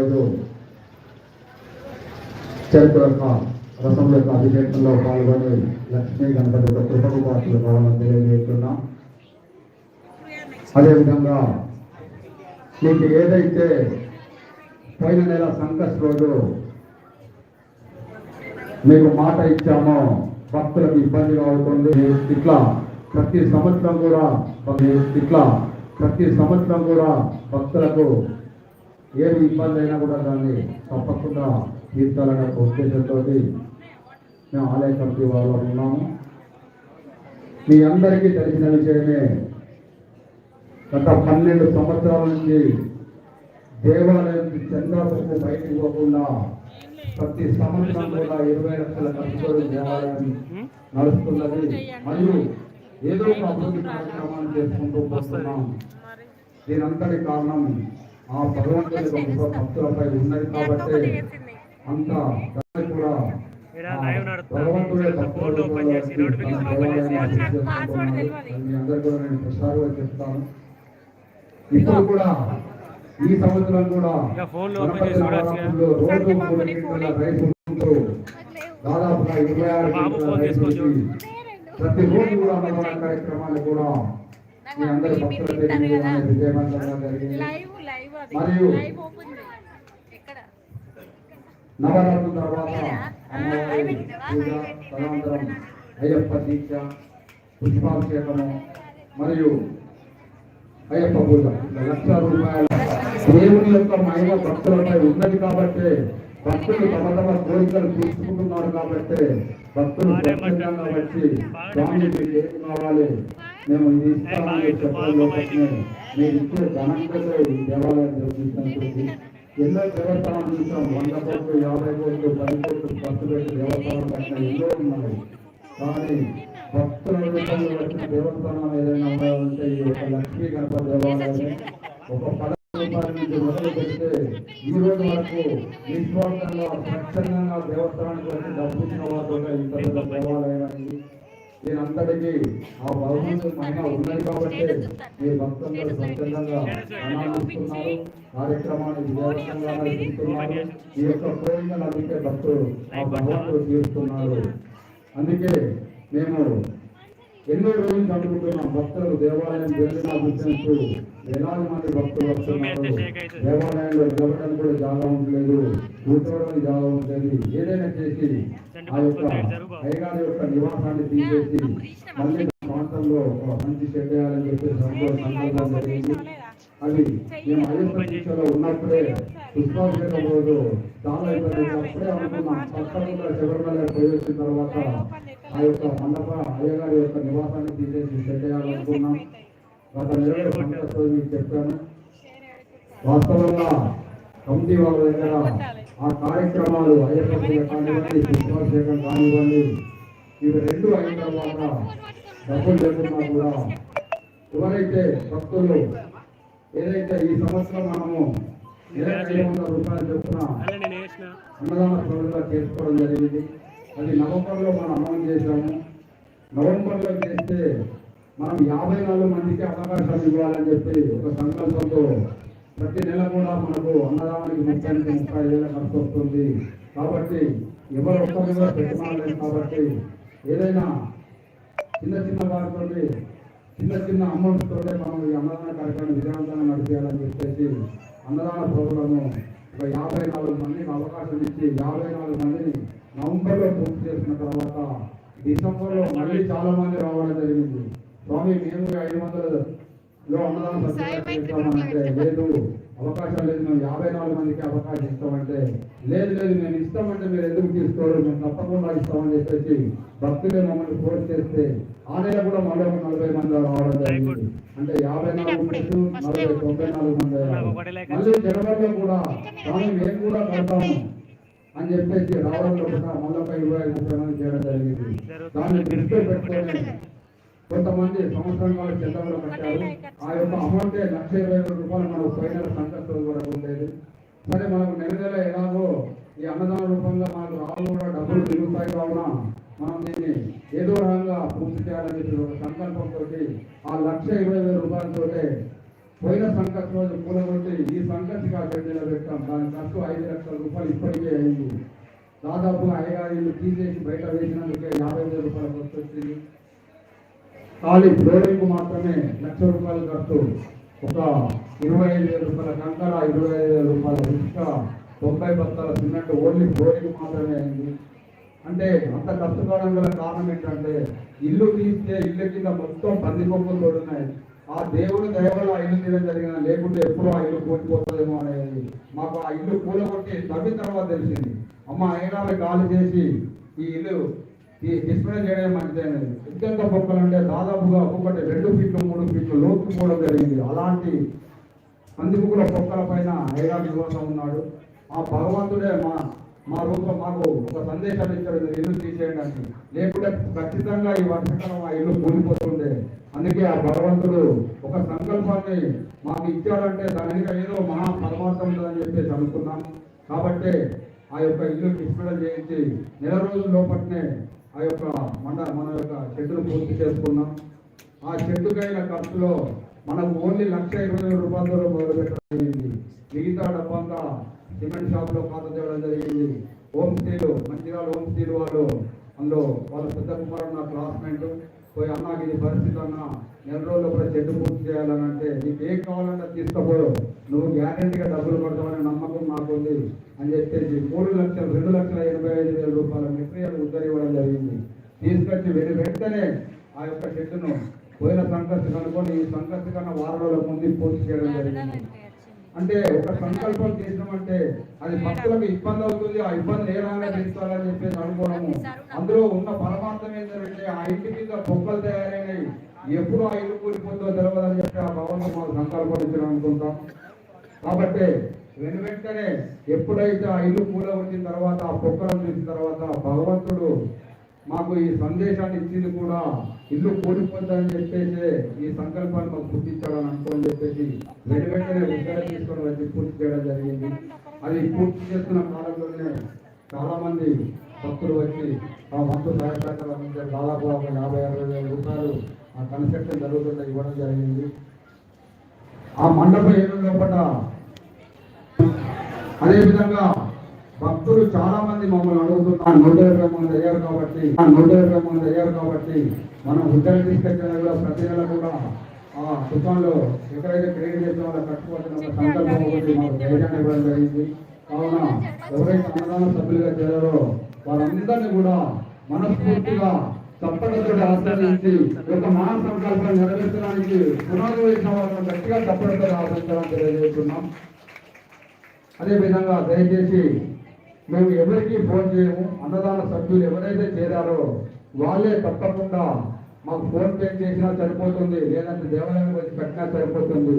ఈరోజు చరిత్ర యొక్క రసం యొక్క అభిషేకంలో పాల్గొని లక్ష్మీ గణపతి యొక్క కృపకు పాత్రలు కావాలని తెలియజేస్తున్నాం. అదేవిధంగా మీకు ఏదైతే పోయిన నెల సంకస్ రోజు మీకు మాట ఇచ్చామో భక్తులకు ఇబ్బందిగా అవుతుంది. ఇట్లా ప్రతి సంవత్సరం కూడా ఇట్లా ప్రతి సంవత్సరం కూడా భక్తులకు ఏమి ఇబ్బంది అయినా కూడా దాన్ని తప్పకుండా తీర్చాలనే ఒక ఉద్దేశంతో మేము ఆలయ కమిటీ వాళ్ళు ఉన్నాము. మీ అందరికీ తెలిసిన విషయమే గత పన్నెండు సంవత్సరాల నుంచి దేవాలయం చంద్రబాబు బయటకు పోకుండా ప్రతి సంవత్సరం కూడా ఇరవై లక్షల ఖర్చుతో దేవాలయం నడుస్తున్నది. మరియు ఏదో ఒక అభివృద్ధి కార్యక్రమాన్ని చేసుకుంటూ వస్తున్నాం దీనంతటి కారణం ఆ కృప భక్తులపై ఉన్నది కాబట్టి అంత కూడా. భగవంతుడే భక్తుల కూడా నేను ప్రసారంగా చెప్తాను. ఇప్పుడు ఈ సంవత్సరం రోజు దాదాపుగా ఇరవై ఆరు ప్రతి రోజు కూడా కార్యక్రమాలు కూడా విజయవంతంగా జరిగింది. మరియు నవరాత్రుల తర్వాత అమ్మవారి పూజ తదనంతరం అయ్యప్ప దీక్ష పుష్పాభిషేకము మరియు అయ్యప్ప పూజ. లక్ష రూపాయల. దేవుని యొక్క మహిమ భక్తులపై ఉన్నది కాబట్టి భక్తులు తమ తమ కోరికలు తీర్చుకుంటున్నారు కాబట్టి భక్తులు స్వచ్ఛందంగా వచ్చి స్వామి మీకు ఏం కావాలి? మేము ఇది మీరు ఇచ్చే ధనంతో ఈ దేవాలయం నిర్మించినందుకు ఎన్నో దేవస్థానం చూసాం. వంద కోట్లు యాభై కోట్లు పది కోట్లు ఖర్చు పెట్టి దేవస్థానం కట్టిన ఎన్నో ఉన్నాయి. కానీ భక్తుల రూపంలో వచ్చిన దేవస్థానం ఏదైనా ఉండాలంటే ఈ యొక్క లక్ష్మీ గణపతి దేవాలయమే. ఒక పద రూపాయల నుంచి మొదలు పెడితే ఈ రోజు వరకు నిస్వార్థంగా స్వచ్ఛందంగా దేవస్థానానికి వచ్చి డబ్బు ఇచ్చిన వారితో ఇంత పెద్ద దేవాలయం అనేది దీనంతటికీ ఆ భగవంతుని మహిమ ఉన్నది కాబట్టి మీ భక్తులందరూ స్వచ్ఛందంగా ఆనందిస్తున్నారు కార్యక్రమాన్ని విజయవంతంగా నడిపిస్తున్నారు ఈ యొక్క కోరికలు అందుకే భక్తులు ఆ భగవంతుడు తీరుస్తున్నారు. అందుకే మేము ఎన్నో రోజులు చదువుకుంటున్నాం భక్తులు దేవాలయం జరిగిన గుర్తించు వేలాది మంది భక్తులు వస్తున్నారు. దేవాలయంలో నిలబడడానికి కూడా జాగా ఉండలేదు కూర్చోవడానికి జాగా ఉండలేదు. ఏదైనా చేసి అయ్యగారి యొక్క నివాసాన్ని తీసేసి మళ్ళీ ప్రాంతంలో ఒక మంచి షెడ్ వేయాలని చెప్పి సంకల్పం జరిగింది అది మేము అయ్యప్ప దీక్షలో ఉన్నప్పుడే పుష్పాభిషేకం రోజు చాలా ఇబ్బంది అప్పుడే అనుకున్నాం తప్పకుండా శబరిమల పోయి వచ్చిన తర్వాత ఆ యొక్క మండప అయ్యగారి యొక్క నివాసాన్ని తీసేసి గత మీకు చెప్పాను. వాస్తవంగా కమిటీ వాళ్ళ దగ్గర ఆ కార్యక్రమాలు అయ్యప్ప కానివ్వండి పుష్పాభిషేకం కానివ్వండి ఇవి రెండు అయిన తర్వాత డబ్బులు లేకున్నా కూడా ఎవరైతే భక్తులు ఏదైతే ఈ సంవత్సరం మనము ఇరవై ఐదు వందల రూపాయలు చొప్పున అన్నదాన ప్రోగ్రాం చేసుకోవడం జరిగింది. అది నవంబర్లో మనం అమలు చేశాము. నవంబర్లో చేస్తే మనం యాభై నాలుగు మందికి అవకాశం ఇవ్వాలని చెప్పి ఒక సంకల్పంతో ప్రతి నెల కూడా మనకు అన్నదానానికి ముప్పై నుంచి ముప్పై వేల ఖర్చు వస్తుంది. కాబట్టి ఎవరు ఒక్కరు కూడా పెట్టుకోలేదు కాబట్టి ఏదైనా చిన్న చిన్న వారితో చిన్న చిన్న అమౌంట్ తోటే మనం ఈ అన్నదాన కార్యక్రమం విజయవంతంగా నడిపేయాలని చెప్పేసి అన్నదాన ప్రోగ్రాము ఒక యాభై నాలుగు మందికి అవకాశం ఇచ్చి యాభై నాలుగు మందిని నవంబర్లో పూర్తి చేసిన తర్వాత డిసెంబర్లో మళ్ళీ చాలా మంది రావడం జరిగింది. స్వామి మేము ఐదు చేస్తామంటే లేదు అవకాశం లేదు మేము యాభై నాలుగు మందికి అవకాశం ఇస్తామంటే లేదు లేదు మేము ఇస్తామంటే మీరు ఎందుకు తీసుకోరు మేము తప్పకుండా ఇస్తామని చెప్పేసి భక్తులే మమ్మల్ని ఫోర్స్ చేస్తే ఆ నెల కూడా మళ్ళీ ఒక నలభై మంది రావడం జరిగింది. అంటే యాభై నాలుగు ప్లస్ నలభై తొంభై నాలుగు మంది. మళ్ళీ జనవరిలో కూడా కానీ మేము కూడా కడతాము అని చెప్పేసి రావడంలో కూడా మళ్ళీ ఇరవై ఐదు మంది చేయడం జరిగింది. దాన్ని దృష్టిలో పెట్టుకొని కొంతమంది సంవత్సరం కాలం చెందవలో కట్టారు. ఆ యొక్క అమౌంట్ లక్ష ఇరవై వేల రూపాయలు మనకు పోయిన సంకల్పం వరకు ఉండేది. సరే మనకు నెల నెల ఎలాగో ఈ అన్నదాన రూపంగా మనకు రావు కూడా డబ్బులు తిరుగుతాయి కావున మనం దీన్ని ఏదో రకంగా పూర్తి చేయాలని చెప్పి ఒక సంకల్పంతో ఆ లక్ష ఇరవై వేల రూపాయలతో పోయిన సంకట్ రోజు కూలగొట్టి ఈ సంకట్కి ఆ షెడ్ నిలబెట్టాం దాని ఖర్చు ఐదు లక్షల రూపాయలు ఇప్పటికే అయింది. దాదాపు అయ్యగారు తీసేసి బయట వేసినందుకే యాభై వేల రూపాయలు ఖర్చు వచ్చింది. ఖాళీ ఫ్లోరింగ్ మాత్రమే లక్ష రూపాయలు ఖర్చు ఒక ఇరవై ఐదు వేల రూపాయల కంకర ఇరవై ఐదు వేల రూపాయల ఇసుక తొంభై బస్తాల సిమెంట్ ఓన్లీ ఫ్లోరింగ్ మాత్రమే అయింది. అంటే అంత ఖర్చు కావడం గల కారణం ఏంటంటే ఇల్లు తీస్తే ఇల్లు కింద మొత్తం పంది కొమ్మలు తోడున్నాయి. ఆ దేవుని దయవల్ల ఆ ఇల్లు తీయడం జరిగిన లేకుంటే ఎప్పుడు ఆ ఇల్లు కూలిపోతుందేమో అనేది మాకు ఆ ఇల్లు కూలగొట్టి తవ్విన తర్వాత తెలిసింది. అమ్మ అయినా గాలి చేసి ఈ ఇల్లు డిస్ప్లే చేయడం మంచిదైనది అత్యంత బొక్కలు అంటే దాదాపుగా ఒక్కొక్కటి రెండు ఫీట్లు మూడు ఫీట్లు లోతు పోవడం జరిగింది. అలాంటి పందిముకుల బొక్కల పైన ఐరా నివాసం ఉన్నాడు. ఆ భగవంతుడే మా మా రూపం మాకు ఒక సందేశాన్ని ఇచ్చాడు. ఇల్లు తీసేయండి అని. లేకుంటే ఖచ్చితంగా ఈ వర్షకాలం ఆ ఇల్లు కూలిపోతుండే. అందుకే ఆ భగవంతుడు ఒక సంకల్పాన్ని మాకు ఇచ్చాడంటే దాని వెనుక ఏదో మహా పరమార్థం ఉందని చెప్పేసి అనుకున్నాం. కాబట్టి ఆ యొక్క ఇల్లు డిస్ప్లే చేయించి నెల రోజుల లోపట్నే ఆ యొక్క మన మన యొక్క చెట్టును పూర్తి చేసుకున్నాం. ఆ చెట్టుకైన ఖర్చులో మనం ఓన్లీ లక్ష ఇరవై వేల రూపాయలతో మొదలు పెట్టడం జరిగింది. మిగతా డబ్బంతా సిమెంట్ షాప్లో ఖాతా చేయడం జరిగింది. Home steel Mancherial home steel వాళ్ళు అందులో వాళ్ళ పెద్ద కుమారుడు నా క్లాస్మేట్ పోయి అన్న ఇది పరిస్థితి అన్న నెల రోజుల్లో కూడా చెట్టు పూర్తి చేయాలని అంటే నీకు ఏం కావాలంటే తీసుకోపోరు నువ్వు గ్యారెంటీగా డబ్బులు కడతామనే నమ్మకం నాకు ఉంది అని చెప్పేసి మూడు లక్షలు రెండు లక్షల ఎనభై ఐదు వేల రూపాయల మెటీరియల్ ఉద్దరి ఇవ్వడం జరిగింది. తీసుకొచ్చి వెను వెంటనే ఆ యొక్క షెడ్డును పోయిన సంకష్టి కనుకొని ఈ కన్నా వారం రోజుల ముందు పూర్తి చేయడం జరిగింది. అంటే ఒక సంకల్పం చేసినామంటే అది భక్తులకు ఇబ్బంది అవుతుంది ఆ ఇబ్బంది ఏ రకంగా తీసుకోవాలని చెప్పేసి అనుకోవడము అందులో ఉన్న పరమార్థం ఏంటంటే ఆ ఇంటి మీద బొక్కలు తయారైనవి ఎప్పుడు ఆ ఇల్లు కూలిపోతుందో తెలియదని చెప్పి ఆ భగవంతుడు మాకు సంకల్పం ఇచ్చిన అనుకుంటాం. కాబట్టి వెను వెంటనే ఎప్పుడైతే ఆ ఇల్లు కూలగొట్టిన తర్వాత ఆ పొక్కలను చూసిన తర్వాత భగవంతుడు మాకు ఈ సందేశాన్ని ఇచ్చింది కూడా ఇల్లు కోల్పోద్దని చెప్పేసి ఈ సంకల్పాన్ని మాకు పుట్టించాడని అనుకోని చెప్పేసి వెను వెంటనే ఉద్యోగం తీసుకొని వచ్చి పూర్తి చేయడం జరిగింది. అది పూర్తి చేస్తున్న కాలంలోనే చాలా మంది భక్తులు వచ్చి ఆ వంతు సహాయ సహకారాలు అందించారు దాదాపు ఒక యాభై అరవై వేల రూపాయలు ఆ కన్స్ట్రక్షన్ జరుగుతున్న ఇవ్వడం జరిగింది. ఆ మండపం ఏడు లోపల అదేవిధంగా భక్తులు చాలా మంది మమ్మల్ని అడుగుతున్నారు నూట ఇరవై మంది అయ్యారు కాబట్టి ఆ నూట ఇరవై మంది అయ్యారు కాబట్టి మనం ఉద్యోగం తీసుకొచ్చిన కూడా ప్రతి నెల కూడా ఆ దుకాణంలో ఎక్కడైతే క్రెడిట్ చేసిన వాళ్ళ కట్టుకోవాల్సిన ఒక సంకల్పం ఒకటి మాకు ధైర్యాన్ని ఇవ్వడం జరిగింది. కావున ఎవరైతే అన్నదాన సభ్యులుగా చేరారో వారందరినీ కూడా మనస్ఫూర్తిగా తప్పనితో ఆశ్రయించి యొక్క మహా సంకల్పం నెరవేర్చడానికి పునాది వేసిన వాళ్ళని గట్టిగా తప్పనితో ఆశ్రయించాలని తెలియజేస్తున్నాం. అదేవిధంగా దయచేసి మేము ఎవరికి ఫోన్ చేయము అన్నదాన సభ్యులు ఎవరైతే చేరారో వాళ్ళే తప్పకుండా మాకు ఫోన్ పే చేసినా సరిపోతుంది లేదంటే దేవాలయం వచ్చి పెట్టినా సరిపోతుంది.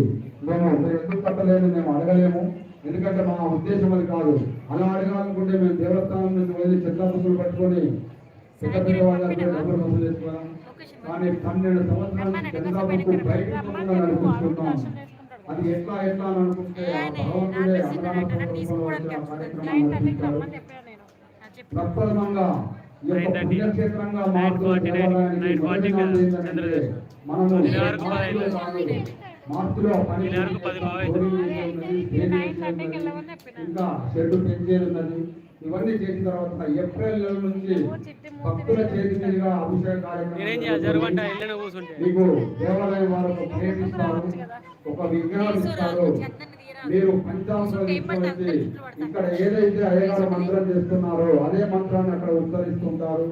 మేము మీరు ఎందుకు కట్టలేదు మేము అడగలేము. ఎందుకంటే మా ఉద్దేశం అది కాదు. అలా అడగాలనుకుంటే మేము దేవస్థానం నుంచి వెళ్ళి ముగ్గులు పట్టుకొని కానీ పన్నెండు సంవత్సరాల చంద్రబాబు బయట నడిపిస్తున్నాం అది ఎట్లా ఎట్లా అని అనుకుంటే భగవంతుడే పుణ్యక్షేత్రంగా. మనము పని ఇంకా షెడ్ పెంచేది ఇవన్నీ చేసిన తర్వాత ఏప్రిల్ నెల నుంచి భక్తుల చేతి మీదుగా అభిషేక కార్యక్రమం మీకు దేవాలయం వారు ఇస్తారు ఒక విగ్రహం ఇస్తారు మీరు పంచాంశాలు తీసుకొని ఇక్కడ ఏదైతే అయ్యగారు మంత్రం చేస్తున్నారో అదే మంత్రాన్ని అక్కడ ఉత్తరిస్తుంటారు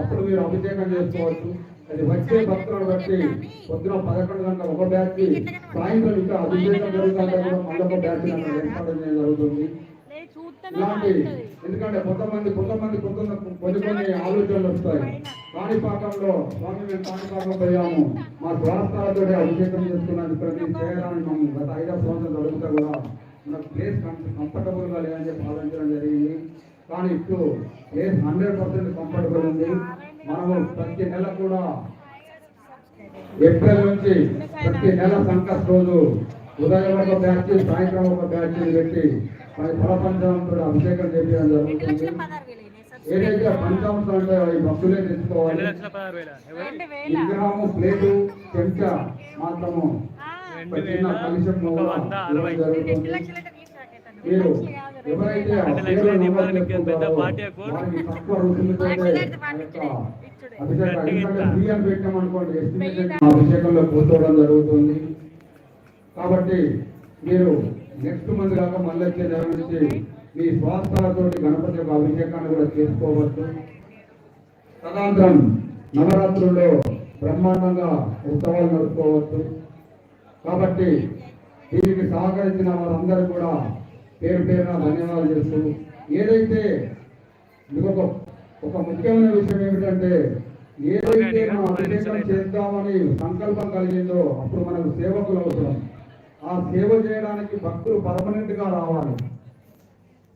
అప్పుడు మీరు అభిషేకం చేసుకోవచ్చు. అది వచ్చే భక్తులను బట్టి పొద్దున పదకొండు గంటల ఒక బ్యాచ్ సాయంత్రం ఇంకా అభిషేకం జరుగుతుంటే కూడా మళ్ళీ ఒక బ్యాచ్ ఏర్పాటు చేయడం జరుగుతుంది. ఎందుకంటే కొంతమంది కొంతమంది కొంత కొన్ని కొన్ని ఆలోచనలు వస్తాయి. కాణిపాకంలో స్వామి మేము కాణిపాకం పోయాము మా స్వాస్థాలతో అభిషేకం చేసుకున్నాను. ఇక్కడ మీరు చేయడానికి మేము గత ఐదారు సంవత్సరాలు జరుగుతా కూడా మనకు ప్లేస్ కంఫర్టబుల్గా లేదని చెప్పి ఆలోచించడం జరిగింది. కానీ ఇప్పుడు ప్లేస్ హండ్రెడ్ పర్సెంట్ కంఫర్టబుల్ ఉంది. మనము ప్రతి నెల కూడా ఏప్రిల్ నుంచి ప్రతి నెల సంకస్ రోజు ఉదయం ఒక బ్యాచ్ సాయంత్రం ఒక బ్యాచ్ పెట్టి మరి పంచాంతుడు అభిషేకం చేయడం జరుగుతుంది. ఏదైతే పంచాంశం అంటే ఈ భక్తులే తెచ్చుకోవాలి. విగ్రహము ప్లేటు చెంచా మాత్రము చిన్న కూడా జరుగుతుంది. మీరు ఎవరైతే తక్కువ అభిషేకం పెట్టామనుకోండి అభిషేకంలో కూర్చోవడం జరుగుతుంది. కాబట్టి మీరు నెక్స్ట్ మంత్ కాక మళ్ళీ వచ్చే నెల నుంచి మీ స్వాస్థాలతో గణపతి యొక్క అభిషేకాన్ని కూడా చేసుకోవచ్చు. తదనంతరం నవరాత్రుల్లో బ్రహ్మాండంగా ఉత్సవాలు నడుపుకోవచ్చు కాబట్టి దీనికి సహకరించిన వారందరూ కూడా పేరు పేరున ధన్యవాదాలు చేస్తూ ఏదైతే ఇంకొక ఒక ముఖ్యమైన విషయం ఏమిటంటే ఏదైతే మనం అభిషేకం చేద్దామని సంకల్పం కలిగిందో అప్పుడు మనకు సేవకులు అవసరం. ఆ సేవ చేయడానికి భక్తులు పర్మనెంట్గా రావాలి.